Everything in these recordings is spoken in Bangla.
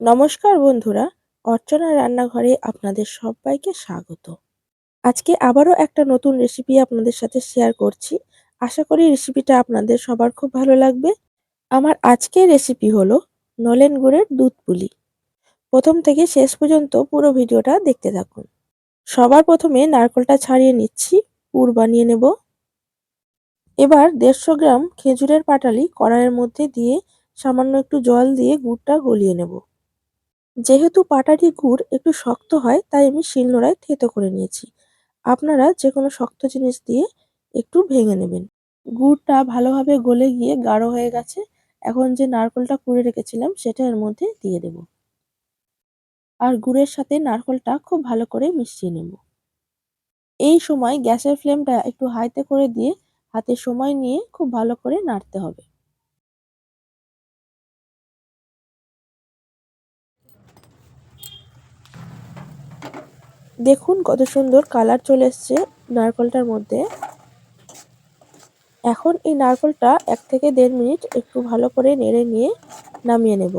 নমস্কার বন্ধুরা অর্চনা রান্নাঘরে আপনাদের সবাইকে স্বাগত। আজকে আবারও একটা নতুন রেসিপি আপনাদের সাথে শেয়ার করছি। আশা করি রেসিপিটা আপনাদের সবার খুব ভালো লাগবে। আমার আজকের রেসিপি হলো নলেন গুড়ের দুধ পুলি। প্রথম থেকে শেষ পর্যন্ত পুরো ভিডিওটা দেখতে থাকুন। সবার প্রথমে নারকলটা ছাড়িয়ে নিচ্ছি, পুর বানিয়ে নেব। এবার দেড়শো গ্রাম খেজুরের পাটালি কড়াইয়ের মধ্যে দিয়ে সামান্য একটু জল দিয়ে গুড়টা গলিয়ে নেব। যেহেতু পাটালি গুড় একটু শক্ত হয়, তাই আমি শিলনোড়ায় থেতো করে নিয়েছি। আপনারা যে কোনো শক্ত জিনিস দিয়ে একটু ভেঙে নেবেন। গুড়টা ভালোভাবে গলে গিয়ে গাঢ় হয়ে গেছে। এখন যে নারকলটা কুড়ে রেখেছিলাম, সেটা এর মধ্যে দিয়ে দেব। আর গুড়ের সাথে নারকলটা খুব ভালো করে মিশিয়ে নেব। এই সময় গ্যাসের ফ্লেমটা একটু হাইতে করে দিয়ে হাতে সময় নিয়ে খুব ভালো করে নাড়তে হবে। দেখুন কত সুন্দর কালার চলে এসছে নারকলটার মধ্যে। এখন এই নারকলটা এক থেকে দেড় মিনিট একটু ভালো করে নেড়ে নিয়ে নামিয়ে নেব।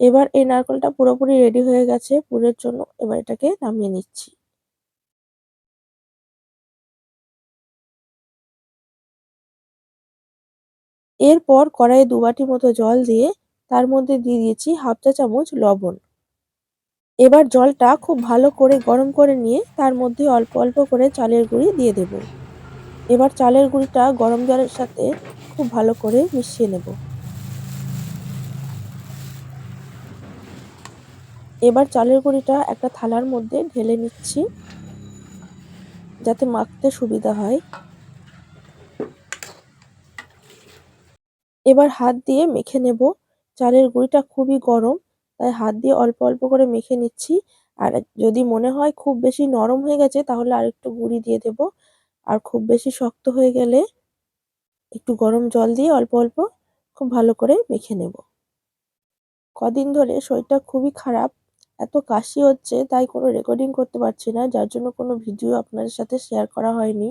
এবার এই নারকলটা পুরোপুরি রেডি হয়ে গেছে, পুরের জন্য এবার এটাকে নামিয়ে নিচ্ছি। এরপর কড়াইয়ে দু বাটি মতো জল দিয়ে তার মধ্যে দিয়ে দিয়েছি হাফ চা চামচ লবণ। এবার জলটা খুব ভালো করে গরম করে নিয়ে তার মধ্যে অল্প অল্প করে চালের গুঁড়ি দিয়ে দেব। এবার চালের গুঁড়িটা গরম জলের সাথে খুব ভালো করে মিশিয়ে নেব। এবার চালের গুঁড়িটা একটা থালার মধ্যে ঢেলে নিচ্ছি, যাতে মাখতে সুবিধা হয়। এবার হাত দিয়ে মেখে নেব। চালের গুঁড়িটা খুবই গরম তাই হাত দিয়ে অল্প অল্প করে মেখে নিচ্ছি। আর যদি মনে হয় খুব বেশি নরম হয়ে গেছে, তাহলে আর একটু গুঁড়ি দিয়ে দেব। আর খুব বেশি শক্ত হয়ে গেলে একটু গরম জল দিয়ে অল্প অল্প খুব ভালো করে মেখে নেব। কদিন ধরে শরীরটা খুবই খারাপ, এত কাশি হচ্ছে, তাই কোনো রেকর্ডিং করতে পারছি না। যার জন্য কোনো ভিডিও আপনাদের সাথে শেয়ার করা হয়নি।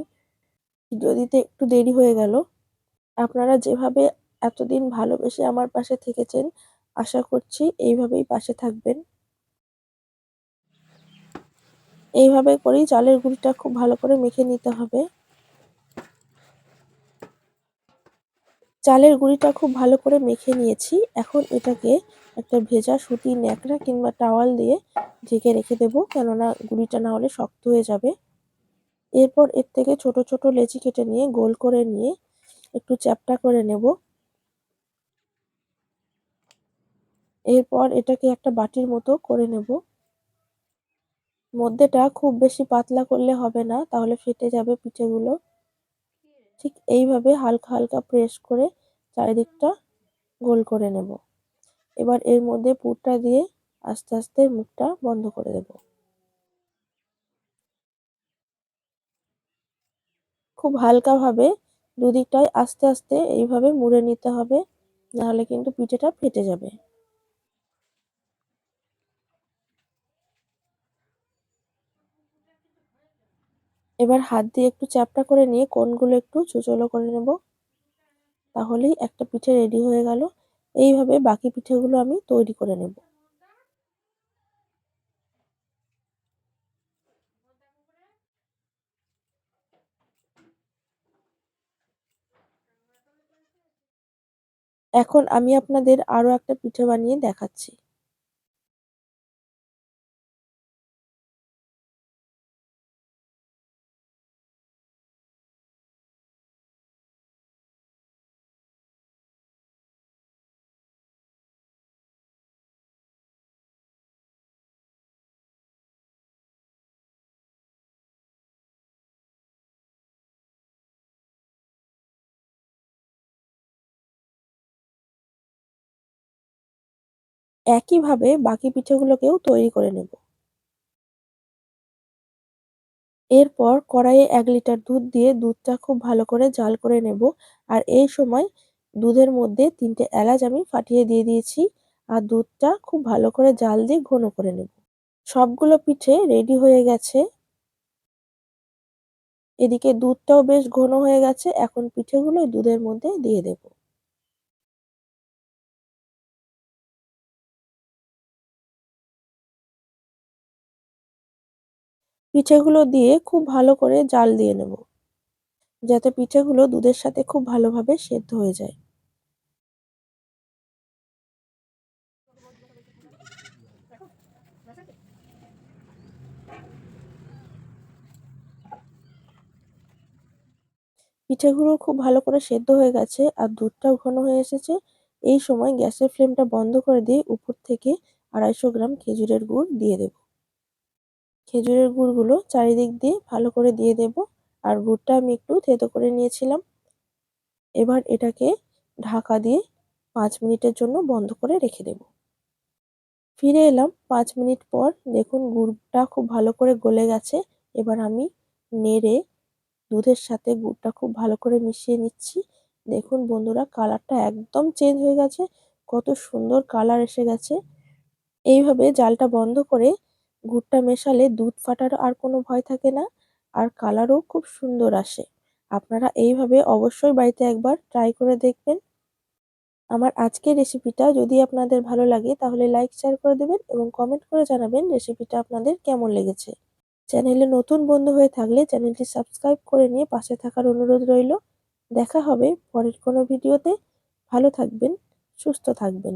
ভিডিও দিতে একটু দেরি হয়ে গেল। আপনারা যেভাবে এতদিন ভালোবেসে আমার পাশে থেকেছেন আশা করছি এইভাবেই পাশে থাকবেন। এইভাবে করেই চালের গুঁড়িটা খুব ভালো করে মেখে নিতে হবে। চালের গুঁড়িটা খুব ভালো করে মেখে নিয়েছি। এখন এটাকে একটা ভেজা সুতি ন্যাকড়া কিংবা টাওয়াল দিয়ে ঢেকে রেখে দেবো, কেননা গুঁড়িটা না হলে শক্ত হয়ে যাবে। এরপর এর থেকে ছোট ছোট লেচি কেটে নিয়ে গোল করে নিয়ে একটু চ্যাপটা করে নেব। এরপর এটাকে একটা বাটির মতো করে নেব। মধ্যেটা খুব বেশি পাতলা করলে হবে না, তাহলে ফেটে যাবে পিঠেগুলো। ঠিক এইভাবে হালকা হালকা প্রেস করে চারিদিকটা গোল করে নেব। এবার এর মধ্যে পুরটা দিয়ে আস্তে আস্তে মুখটা বন্ধ করে দেব। খুব হালকাভাবে দুদিকটাই আস্তে আস্তে এইভাবে মুড়ে নিতে হবে, নাহলে কিন্তু পিঠেটা ফেটে যাবে। এবার হাত দিয়ে একটু চ্যাপটা করে নিয়ে কোনগুলো একটু চুচলো করে নেব। তাহলেই একটা পিঠে রেডি হয়ে গেল। এইভাবে বাকি পিঠেগুলো আমি তৈরি করে নেব। এখন আমি আপনাদের আরও একটা পিঠে বানিয়ে দেখাচ্ছি। একইভাবে বাকি পিঠেগুলোকেও তৈরি করে নেব। এরপর কড়াইয়ে এক লিটার দুধ দিয়ে দুধটা খুব ভালো করে জাল করে নেব। আর এই সময় দুধের মধ্যে তিনটে এলাচ আমি ফাটিয়ে দিয়ে দিয়েছি। আর দুধটা খুব ভালো করে জাল দিয়ে ঘন করে নেব। সবগুলো পিঠে রেডি হয়ে গেছে। এদিকে দুধটাও বেশ ঘন হয়ে গেছে। এখন পিঠেগুলো দুধের মধ্যে দিয়ে দেব। পিঠেগুলো দিয়ে খুব ভালো করে জাল দিয়ে নেব, যাতে পিঠেগুলো দুধের সাথে খুব ভালোভাবে সেদ্ধ হয়ে যায়। পিঠেগুলো খুব ভালো করে সেদ্ধ হয়ে গেছে আর দুধটাও ঘন হয়ে এসেছে। এই সময় গ্যাসের ফ্লেমটা বন্ধ করে দিয়ে উপর থেকে আড়াইশো গ্রাম খেজুরের গুড় দিয়ে দেব। খেজুরের গুড়গুলো চারিদিক দিয়ে ভালো করে দিয়ে দেব আর গুড়টা আমি একটু থেতো করে নিয়েছিলাম। এবার এটাকে ঢাকা দিয়ে পাঁচ মিনিটের জন্য বন্ধ করে রেখে দেব। ফিরে এলাম পাঁচ মিনিট পর। দেখুন গুড়টা খুব ভালো করে গলে গেছে। এবার আমি নেড়ে দুধের সাথে গুড়টা খুব ভালো করে মিশিয়ে নিচ্ছি। দেখুন বন্ধুরা কালারটা একদম চেঞ্জ হয়ে গেছে। কত সুন্দর কালার এসে গেছে। এইভাবে জালটা বন্ধ করে গুড়টা মেশালে দুধ ফাটার আর কোনো ভয় থাকে না, আর কালারও খুব সুন্দর আসে। আপনারা এইভাবে অবশ্যই বাড়িতে একবার ট্রাই করে দেখবেন। আমার আজকের রেসিপিটা যদি আপনাদের ভালো লাগে, তাহলে লাইক শেয়ার করে দেবেন এবং কমেন্ট করে জানাবেন রেসিপিটা আপনাদের কেমন লেগেছে। চ্যানেলে নতুন বন্ধু হয়ে থাকলে চ্যানেলটি সাবস্ক্রাইব করে নিয়ে পাশে থাকার অনুরোধ রইল। দেখা হবে পরের কোনো ভিডিওতে ভালো থাকবেন, সুস্থ থাকবেন।